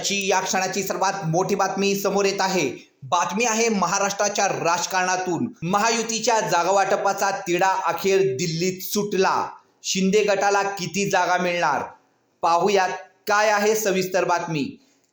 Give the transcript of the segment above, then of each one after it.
आताची या क्षणाची सर्वात मोठी बातमी समोर येत आहे. बातमी आहे महाराष्ट्राच्या राजकारणातून. महायुतीच्या जागावाटपाचा तिढा अखेर दिल्लीत सुटला. शिंदे गटाला किती जागा मिळणार? पाहूयात काय आहे सविस्तर बातमी.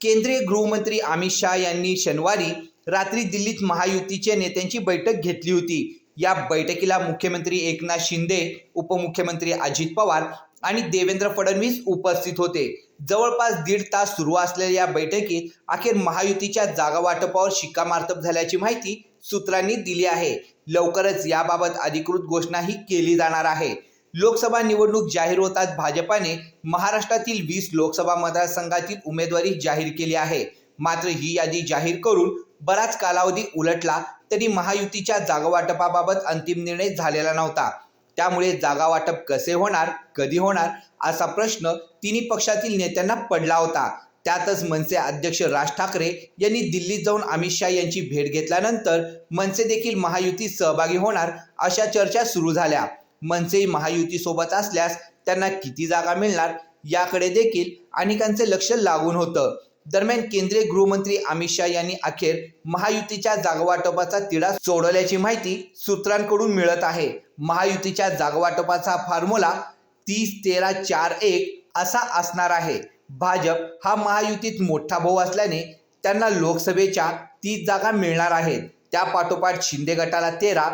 केंद्रीय गृहमंत्री अमित शहा यांनी शनिवारी रात्री दिल्लीत महायुतीच्या नेत्यांची बैठक घेतली होती. या बैठकीला मुख्यमंत्री एकनाथ शिंदे उपमुख्यमंत्री अजित पवार आणि देवेंद्र फडणवीस उपस्थित होते. जवळपास दीड तास सुरू असलेल्या या बैठकीत अखेर महायुतीच्या जागा वाटपावर शिक्कामार्तब झाल्याची माहिती सूत्रांनी दिली आहे. लवकरच याबाबत अधिकृत घोषणाही केली जाणार आहे. लोकसभा निवडणूक जाहीर होताच भाजपाने महाराष्ट्रातील वीस लोकसभा मतदारसंघातील उमेदवारी जाहीर केली आहे. मात्र ही यादी जाहीर करून बराच कालावधी उलटला तरी महायुतीच्या जागावाटपाबाबत अंतिम निर्णय झालेला नव्हता. त्यामुळे जागा वाटप कसे होणार कधी होणार असा प्रश्न तिन्ही पक्षातील नेत्यांना पडला होता. त्यातच मनसे अध्यक्ष राज ठाकरे यांनी दिल्लीत जाऊन अमित शहा यांची भेट घेतल्यानंतर मनसे देखील महायुतीत सहभागी होणार अशा चर्चा सुरू झाल्या. मनसे महायुतीसोबत असल्यास त्यांना किती जागा मिळणार याकडे देखील अनेकांचे लक्ष लागून होतं. दरम्यान केंद्रीय गृहमंत्री अमित शहा यांनी अखेर महायुतीच्या जागावाटपाचा तिढा सोडवल्याची माहिती सूत्रांकडून मिळत आहे. महायुतीच्या जागावाटपाचा फॉर्म्युला तीस तेरा चार एक असा असणार आहे. भाजप हा महायुतीत मोठा भाऊ असल्याने त्यांना लोकसभेच्या तीस जागा मिळणार आहेत. त्यापाठोपाठ शिंदे गटाला तेरा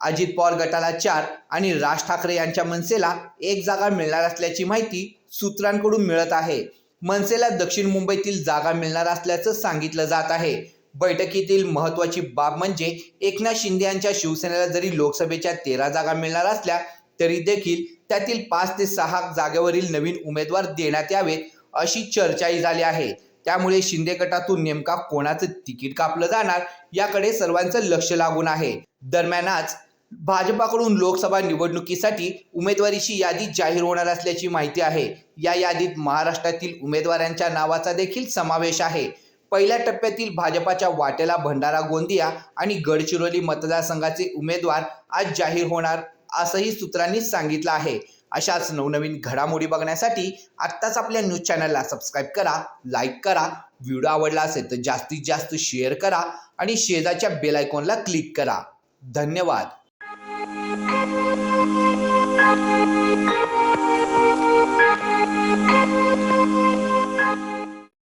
अजित पवार गटाला चार आणि राज ठाकरे यांच्या मनसेला एक जागा मिळणार असल्याची माहिती सूत्रांकडून मिळत आहे. मनसेला दक्षिण मुंबईतील जागा मिळणार असल्याचं सांगितलं जात आहे. बैठकीतील महत्वाची बाब म्हणजे एकनाथ शिंदे यांच्या शिवसेनेला जरी लोकसभेच्या तेरा जागा मिळणार असल्या तरी देखील त्यातील पाच ते सहा जागेवरील नवीन उमेदवार देण्यात यावेत अशी चर्चाही झाली आहे. त्यामुळे शिंदे गटातून नेमका कोणाचं तिकीट कापलं जाणार याकडे सर्वांचं लक्ष लागून आहे. दरम्यान आज भाजपाकडून लोकसभा निवडणुकीसाठी उमेदवारीची यादी जाहीर होणार असल्याची माहिती आहे. या यादीत महाराष्ट्रातील उमेदवारांच्या नावाचा देखील समावेश आहे. पहिल्या टप्प्यातील भाजपाच्या वाटेला भंडारा गोंदिया आणि गडचिरोली मतदारसंघाचे उमेदवार आज जाहीर होणार असंही सूत्रांनी सांगितलं आहे. अशाच नवनवीन घडामोडी बघण्यासाठी आत्ताच आपल्या न्यूज चॅनलला सबस्क्राईब करा लाईक करा व्हिडिओ आवडला असेल तर जास्तीत जास्त शेअर करा आणि शेजारच्या बेल आयकॉनला क्लिक करा. धन्यवाद. Música